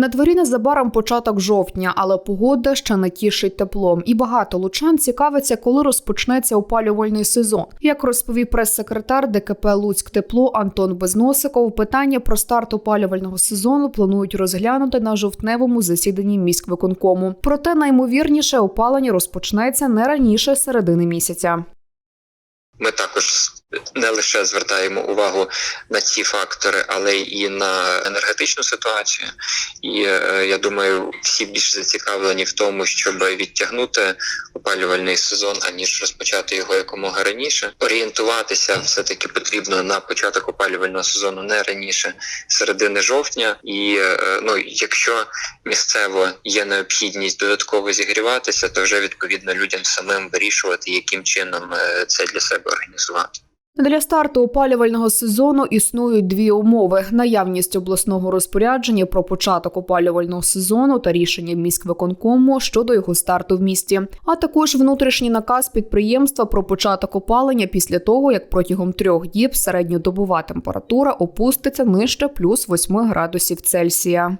На дворі незабаром початок жовтня, але погода ще не тішить теплом. І багато лучан цікавиться, коли розпочнеться опалювальний сезон. Як розповів прес-секретар ДКП Луцьк Тепло Антон Безносиков, питання про старт опалювального сезону планують розглянути на жовтневому засіданні міськвиконкому. Проте наймовірніше опалення розпочнеться не раніше середини місяця. Ми також не лише звертаємо увагу на ці фактори, але й на енергетичну ситуацію. І е, я думаю, всі більш зацікавлені в тому, щоб відтягнути опалювальний сезон, аніж розпочати його якомога раніше. Орієнтуватися все таки потрібно на початок опалювального сезону не раніше середини жовтня. І е, ну, якщо місцево є необхідність додатково зігріватися, то вже відповідно людям самим вирішувати, яким чином е, це для себе організувати. Для старту опалювального сезону існують дві умови: наявність обласного розпорядження про початок опалювального сезону та рішення міськвиконкому щодо його старту в місті, а також внутрішній наказ підприємства про початок опалення після того, як протягом трьох діб середньодобова температура опуститься нижче плюс 8 градусів Цельсія.